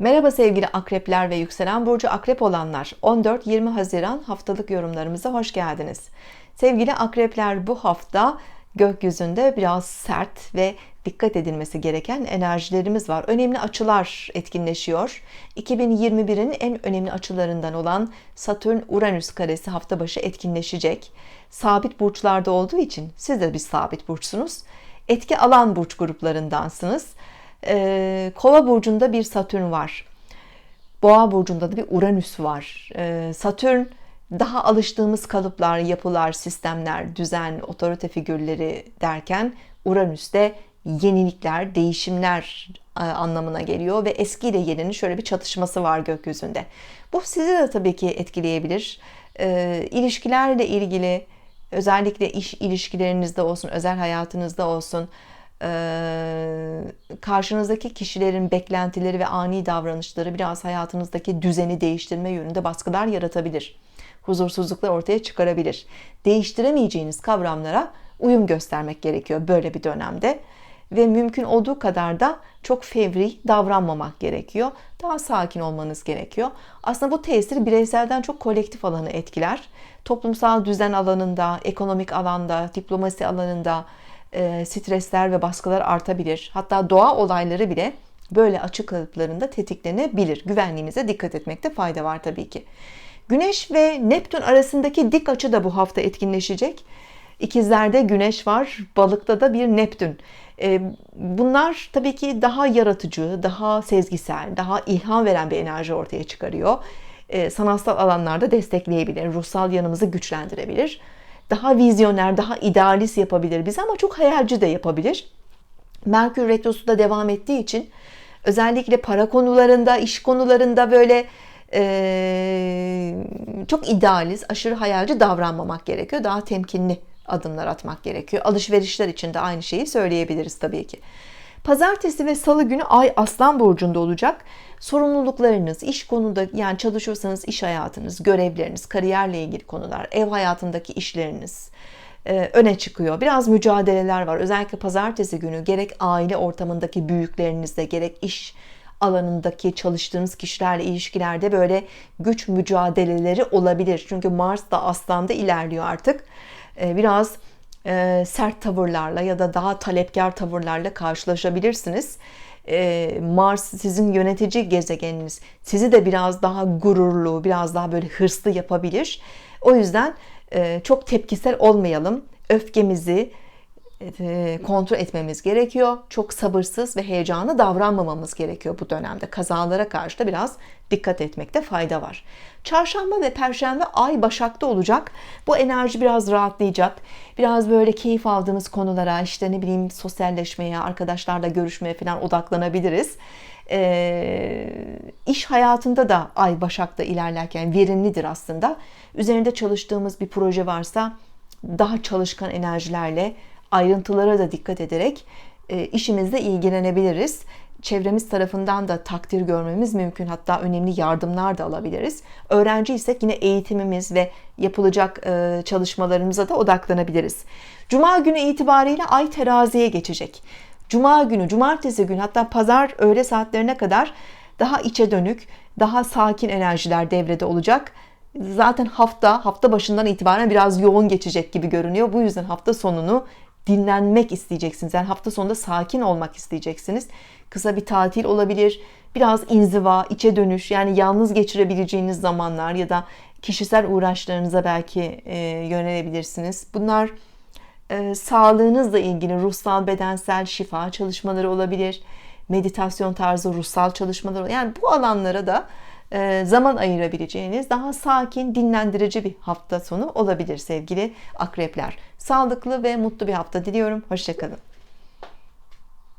Merhaba sevgili akrepler ve yükselen burcu akrep olanlar. 14-20 Haziran haftalık yorumlarımıza hoş geldiniz. Sevgili akrepler bu hafta gökyüzünde biraz sert ve dikkat edilmesi gereken enerjilerimiz var. Önemli açılar etkinleşiyor. 2021'in en önemli açılarından olan Satürn-Uranüs karesi hafta başı etkinleşecek. Sabit burçlarda olduğu için siz de bir sabit burçsunuz. Etki alan burç gruplarındansınız. Ee, Kova burcunda bir Satürn var. Boğa burcunda da bir Uranüs var. Ee, Satürn daha alıştığımız kalıplar, yapılar, sistemler, düzen, otorite figürleri derken Uranüs de yenilikler, değişimler e, anlamına geliyor ve eski ile yeninin şöyle bir çatışması var gökyüzünde. Bu sizi de tabii ki etkileyebilir. E, ilişkilerle ilgili özellikle iş ilişkilerinizde olsun, özel hayatınızda olsun e, karşınızdaki kişilerin beklentileri ve ani davranışları biraz hayatınızdaki düzeni değiştirme yönünde baskılar yaratabilir. Huzursuzluklar ortaya çıkarabilir. Değiştiremeyeceğiniz kavramlara uyum göstermek gerekiyor böyle bir dönemde ve mümkün olduğu kadar da çok fevri davranmamak gerekiyor. Daha sakin olmanız gerekiyor. Aslında bu tesir bireyselden çok kolektif alanı etkiler. Toplumsal düzen alanında, ekonomik alanda, diplomasi alanında e, stresler ve baskılar artabilir. Hatta doğa olayları bile böyle açık kalıplarında tetiklenebilir. Güvenliğinize dikkat etmekte fayda var tabii ki. Güneş ve Neptün arasındaki dik açı da bu hafta etkinleşecek. İkizlerde Güneş var, Balıkta da bir Neptün. E, bunlar tabii ki daha yaratıcı, daha sezgisel, daha ilham veren bir enerji ortaya çıkarıyor. E, sanatsal alanlarda destekleyebilir, ruhsal yanımızı güçlendirebilir. Daha vizyoner, daha idealist yapabilir bizi ama çok hayalci de yapabilir. Merkür Retrosu da devam ettiği için özellikle para konularında, iş konularında böyle e, çok idealist, aşırı hayalci davranmamak gerekiyor. Daha temkinli adımlar atmak gerekiyor. Alışverişler için de aynı şeyi söyleyebiliriz tabii ki. Pazartesi ve salı günü Ay Aslan burcunda olacak. Sorumluluklarınız, iş konuda yani çalışıyorsanız iş hayatınız, görevleriniz, kariyerle ilgili konular, ev hayatındaki işleriniz e, öne çıkıyor. Biraz mücadeleler var. Özellikle pazartesi günü gerek aile ortamındaki büyüklerinizle gerek iş alanındaki çalıştığınız kişilerle ilişkilerde böyle güç mücadeleleri olabilir. Çünkü Mars da Aslan'da ilerliyor artık. E, biraz e, sert tavırlarla ya da daha talepkar tavırlarla karşılaşabilirsiniz. E, Mars sizin yönetici gezegeniniz. Sizi de biraz daha gururlu, biraz daha böyle hırslı yapabilir. O yüzden çok tepkisel olmayalım. Öfkemizi, e, kontrol etmemiz gerekiyor. Çok sabırsız ve heyecanlı davranmamamız gerekiyor bu dönemde. Kazalara karşı da biraz dikkat etmekte fayda var. Çarşamba ve perşembe ay başakta olacak. Bu enerji biraz rahatlayacak. Biraz böyle keyif aldığımız konulara işte ne bileyim sosyalleşmeye, arkadaşlarla görüşmeye falan odaklanabiliriz. E, iş hayatında da ay başakta ilerlerken verimlidir aslında. Üzerinde çalıştığımız bir proje varsa daha çalışkan enerjilerle ayrıntılara da dikkat ederek e, işimizle ilgilenebiliriz. Çevremiz tarafından da takdir görmemiz mümkün. Hatta önemli yardımlar da alabiliriz. Öğrenciysek yine eğitimimiz ve yapılacak e, çalışmalarımıza da odaklanabiliriz. Cuma günü itibariyle ay teraziye geçecek. Cuma günü, cumartesi günü hatta pazar öğle saatlerine kadar daha içe dönük, daha sakin enerjiler devrede olacak. Zaten hafta, hafta başından itibaren biraz yoğun geçecek gibi görünüyor. Bu yüzden hafta sonunu dinlenmek isteyeceksiniz. Yani hafta sonunda sakin olmak isteyeceksiniz. Kısa bir tatil olabilir. Biraz inziva, içe dönüş yani yalnız geçirebileceğiniz zamanlar ya da kişisel uğraşlarınıza belki e, yönelebilirsiniz. Bunlar e, sağlığınızla ilgili ruhsal, bedensel şifa çalışmaları olabilir. Meditasyon tarzı ruhsal çalışmalar yani bu alanlara da zaman ayırabileceğiniz daha sakin, dinlendirici bir hafta sonu olabilir sevgili akrepler. Sağlıklı ve mutlu bir hafta diliyorum. Hoşçakalın.